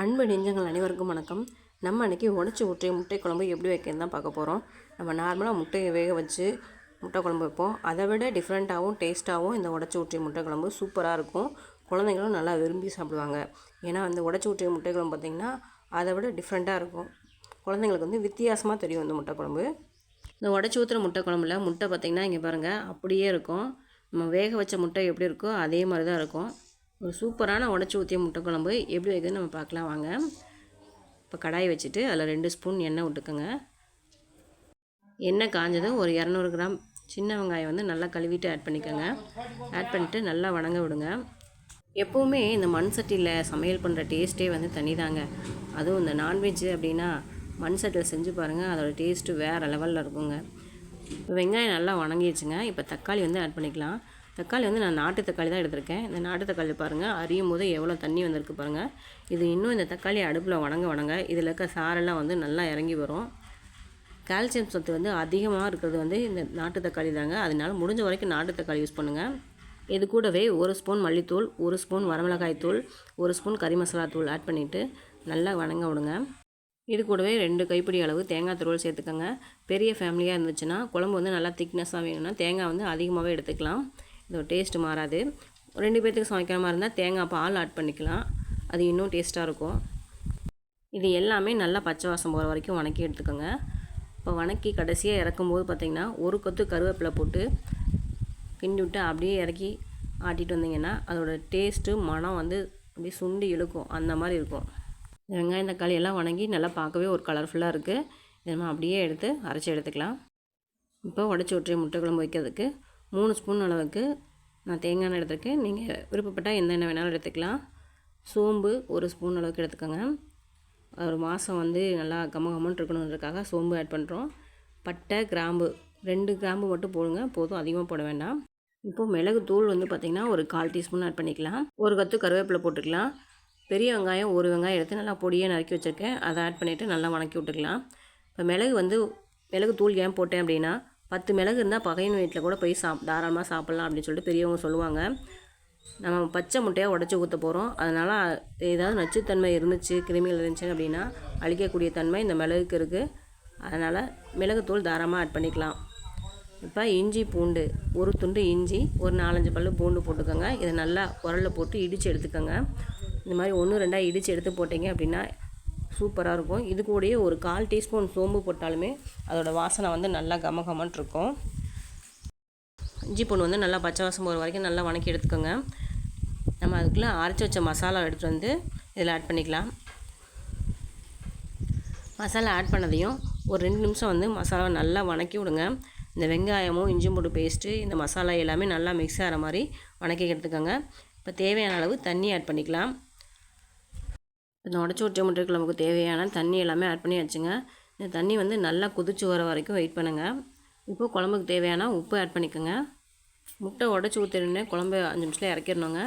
அன்பு நெஞ்சங்கள் அனைவருக்கும் வணக்கம். நம்ம அன்றைக்கி உடச்சி ஊற்றிய முட்டை குழம்பு எப்படி வைக்கணும் தான் பார்க்க போகிறோம் நம்ம நார்மலாக முட்டையை வேக வச்சு முட்டை குழம்பு வைப்போம். அதை விட டிஃப்ரெண்ட்டாகவும் டேஸ்ட்டாகவும் இந்த உடச்சி ஊற்றிய முட்டை குழம்பு சூப்பராக இருக்கும். குழந்தைங்களும் நல்லா விரும்பி சாப்பிடுவாங்க. ஏன்னா அந்த உடச்சி ஊற்றிய முட்டை குழம்பு பார்த்திங்கன்னா அதை விட டிஃப்ரெண்ட்டாக இருக்கும். குழந்தைங்களுக்கு வந்து வித்தியாசமாக தெரியும் இந்த முட்டை குழம்பு. இந்த உடச்சி ஊற்றுற முட்டை குழம்புல முட்டை பார்த்திங்கன்னா இங்கே பாருங்கள் அப்படியே இருக்கும். நம்ம வேக வச்ச முட்டை எப்படி இருக்கோ அதே மாதிரி தான் இருக்கும். ஒரு சூப்பரான உடச்சி ஊற்றிய முட்டை குழம்பு. எப்படி வைக்குதுன்னு நம்ம பார்க்கலாம் வாங்க. இப்போ கடாயை வச்சுட்டு அதில் ரெண்டு ஸ்பூன் எண்ணெய் விட்டுக்கோங்க. எண்ணெய் காஞ்சதும் ஒரு இரநூறு கிராம் சின்ன வெங்காயம் வந்து நல்லா கழுவிட்டு ஆட் பண்ணிக்கோங்க. ஆட் பண்ணிவிட்டு நல்லா வணங்க விடுங்க. எப்போவுமே இந்த மண் சட்டியில் சமையல் பண்ணுற டேஸ்ட்டே வந்து தனி தாங்க அதுவும் இந்த நான்வெஜ்ஜு அப்படின்னா மண் சட்டியில் செஞ்சு பாருங்கள் அதோடய டேஸ்ட்டு வேறு லெவலில் இருக்குங்க. இப்போ வெங்காயம் நல்லா வணங்கிடுச்சுங்க. இப்போ தக்காளி வந்து ஆட் பண்ணிக்கலாம். தக்காளி வந்து நான் நாட்டு தக்காளி தான் எடுத்திருக்கேன். இந்த நாட்டு தக்காளி பாருங்கள் அறியும் போது எவ்வளோ தண்ணி வந்திருக்கு பாருங்கள் இது இன்னும் இந்த தக்காளி அடுப்பில் வணங்க வணங்க இதில் இருக்க சாரெல்லாம் வந்து நல்லா இறங்கி வரும். கால்சியம் சத்து வந்து அதிகமாக இருக்கிறது வந்து இந்த நாட்டு தக்காளி தாங்க. அதனால் முடிஞ்ச வரைக்கும் நாட்டு தக்காளி யூஸ் பண்ணுங்கள் இது கூடவே ஒரு ஸ்பூன் மல்லித்தூள் ஒரு ஸ்பூன் வரமிளகாய் தூள் ஒரு ஸ்பூன் கறி மசாலா தூள் ஆட் பண்ணிவிட்டு நல்லா வணங்க விடுங்க. இது கூடவே ரெண்டு கைப்பிடி அளவு தேங்காய் துருவல் சேர்த்துக்கோங்க. பெரிய ஃபேமிலியாக இருந்துச்சுன்னா குழம்பு வந்து நல்லா திக்னஸாக வேணும்னா தேங்காய் வந்து அதிகமாகவே எடுத்துக்கலாம். இதோட டேஸ்ட்டு மாறாது. ரெண்டு பேர்த்துக்கு சமைக்கிற மாதிரி இருந்தால் தேங்காய் பால் ஆட் பண்ணிக்கலாம். அது இன்னும் டேஸ்ட்டாக இருக்கும். இது எல்லாமே நல்லா பச்சை வாசம் போகிற வரைக்கும் வணக்கி எடுத்துக்கோங்க. இப்போ வணக்கி கடைசியாக இறக்கும்போது பார்த்திங்கன்னா ஒரு கொத்து கருவேப்பிலை போட்டு கிண்டி விட்டு அப்படியே இறக்கி ஆட்டிட்டு வந்தீங்கன்னா அதோடய டேஸ்ட்டு மனம் வந்து அப்படியே சுண்டி இழுக்கும். அந்த மாதிரி இருக்கும். வெங்காயம் தக்காளி எல்லாம் வணங்கி நல்லா பார்க்கவே ஒரு கலர்ஃபுல்லாக இருக்குது இதை நம்ம அப்படியே எடுத்து அரைச்சி எடுத்துக்கலாம். இப்போ உடச்சி விட்டு முட்டை குழம்பு வைக்கிறதுக்கு. மூணு ஸ்பூன் அளவுக்கு நான் தேங்காய் எண்ணெய் எடுத்துருக்கேன். நீங்கள் விருப்பப்பட்டால் எந்த எண்ணெய் வேணாலும் எடுத்துக்கலாம். சோம்பு ஒரு ஸ்பூன் அளவுக்கு எடுத்துக்கோங்க. ஒரு மாதம் வந்து நல்லா கம்ம கம்மன் இருக்கணுன்றதுக்காக சோம்பு ஆட் பண்ணுறோம் பட்டை கிராம்பு ரெண்டு கிராம்பு மட்டும் போடுங்க. போதும் அதிகமாக போட வேண்டாம். இப்போது மிளகு தூள் வந்து பார்த்திங்கன்னா ஒரு கால் டீஸ்பூன் ஆட் பண்ணிக்கலாம். ஒரு கத்து கருவேப்பிலை போட்டுக்கலாம். பெரிய வெங்காயம் ஒரு வெங்காயம் எடுத்து நல்லா பொடியாக நறுக்கி வச்சுருக்கேன். அதை ஆட் பண்ணிவிட்டு நல்லா வணக்கி விட்டுக்கலாம். இப்போ மிளகு வந்து மிளகு தூள் ஏன் போட்டேன் அப்படின்னா பத்து மிளகு இருந்தால் பகையின் வீட்டில் கூட போய் சாப் தாராளமாக சாப்பிட்லாம் அப்படின்னு சொல்லிட்டு பெரியவங்க சொல்லுவாங்க. நம்ம பச்சை முட்டையாக உடச்சி ஊற்ற போகிறோம் அதனால் ஏதாவது நச்சுத்தன்மை இருந்துச்சு கிருமிகள் இருந்துச்சு அப்படின்னா அழிக்கக்கூடிய தன்மை இந்த மிளகுக்கு இருக்குது அதனால் மிளகுத்தூள் தாராளமாக ஆட் பண்ணிக்கலாம். இப்போ இஞ்சி பூண்டு ஒரு துண்டு இஞ்சி ஒரு நாலஞ்சு பல் பூண்டு போட்டுக்கோங்க. இதை நல்லா உரலில் போட்டு இடித்து எடுத்துக்கோங்க. இந்த மாதிரி ஒன்று ரெண்டாக இடித்து எடுத்து போட்டிங்க அப்படின்னா சூப்பராக இருக்கும். இது கூடயே ஒரு கால் டீஸ்பூன் சோம்பு போட்டாலுமே அதோடய வாசனை வந்து நல்லா கமகமன் இருக்கும் இஞ்சி பூண்டு வந்து நல்லா பச்சை வாசம் போகிற வரைக்கும் நல்லா வணக்கி எடுத்துக்கோங்க. நம்ம அதுக்குள்ளே அரைச்சி வச்ச மசாலா எடுத்துகிட்டு வந்து இதில் ஆட் பண்ணிக்கலாம். மசாலா ஆட் பண்ணதையும் ஒரு ரெண்டு நிமிஷம் வந்து மசாலாவை நல்லா வணக்கி விடுங்க. இந்த வெங்காயமும் இஞ்சி பூண்டு பேஸ்ட்டு இந்த மசாலா எல்லாமே நல்லா மிக்ஸ் ஆகிற மாதிரி வணக்கி எடுத்துக்கோங்க இப்போ தேவையான அளவு தண்ணி ஆட் பண்ணிக்கலாம். இந்த உடச்சி விட்ட முட்டைக்கு நமக்கு தேவையான தண்ணி எல்லாமே ஆட் பண்ணி வச்சுங்க இந்த தண்ணி வந்து நல்லா கொதிச்சு வர வரைக்கும் வெயிட் பண்ணுங்கள் இப்போ குழம்புக்கு தேவையான உப்பு ஆட் பண்ணிக்கோங்க. முட்டை உடச்சி ஊற்றினே குழம்பு அஞ்சு நிமிஷத்தில் இறக்கிடணுங்க.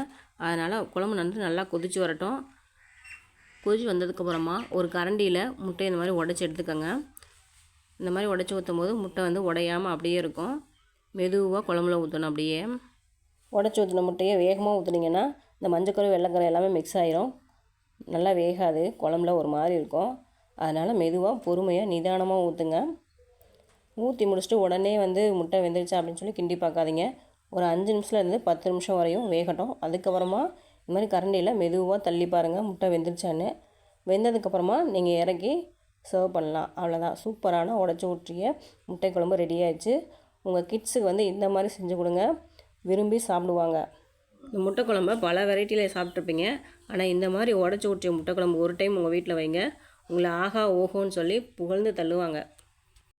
அதனால் குழம்பு வந்து நல்லா கொதிச்சு வரட்டும். கொதிச்சு வந்ததுக்கப்புறமா ஒரு கரண்டியில் முட்டை இந்த மாதிரி உடச்சி எடுத்துக்கோங்க. இந்த மாதிரி உடச்சி ஊற்றும் போது முட்டை வந்து உடையாமல் அப்படியே இருக்கும். மெதுவாக குழம்புல ஊற்றணும் அப்படியே. உடச்சி ஊற்றின முட்டையை வேகமாக ஊற்றுனீங்கன்னா இந்த மஞ்சக்கரு வெள்ளைக்கரை எல்லாமே மிக்ஸ் ஆயிரும். நல்லா வேகாது குழம்புல ஒரு மாதிரி இருக்கும். அதனால் மெதுவாக பொறுமையாக நிதானமாக ஊற்றுங்க ஊற்றி முடிச்சுட்டு உடனே வந்து முட்டை வெந்துருச்சா அப்படின்னு சொல்லி கிண்டி பார்க்காதீங்க. ஒரு அஞ்சு நிமிஷத்துலேருந்து பத்து நிமிஷம் வரையும் வேகட்டும். அதுக்கப்புறமா இந்த மாதிரி கரண்டியில் மெதுவாக தள்ளி பாருங்கள் முட்டை வெந்துருச்சான்னு. வெந்ததுக்கப்புறமா நீங்கள் இறக்கி சர்வ் பண்ணலாம். அவ்வளோதான் சூப்பரான உடச்சி ஊற்றிய முட்டை குழம்பு ரெடி ஆயிடுச்சு. உங்கள் கிட்ஸுக்கு வந்து இந்த மாதிரி செஞ்சு கொடுங்க. விரும்பி சாப்பிடுவாங்க. இந்த முட்டை குழம்ப பல வெரைட்டியில் சாப்பிட்ருப்பீங்க ஆனால் இந்த மாதிரி உடச்சி ஊற்றிய முட்டை குழம்பு ஒரு டைம் உங்கள் வீட்டில் வைங்க. உங்களை ஆஹா ஓஹோன்னு சொல்லி புகழ்ந்து தள்ளுவாங்க.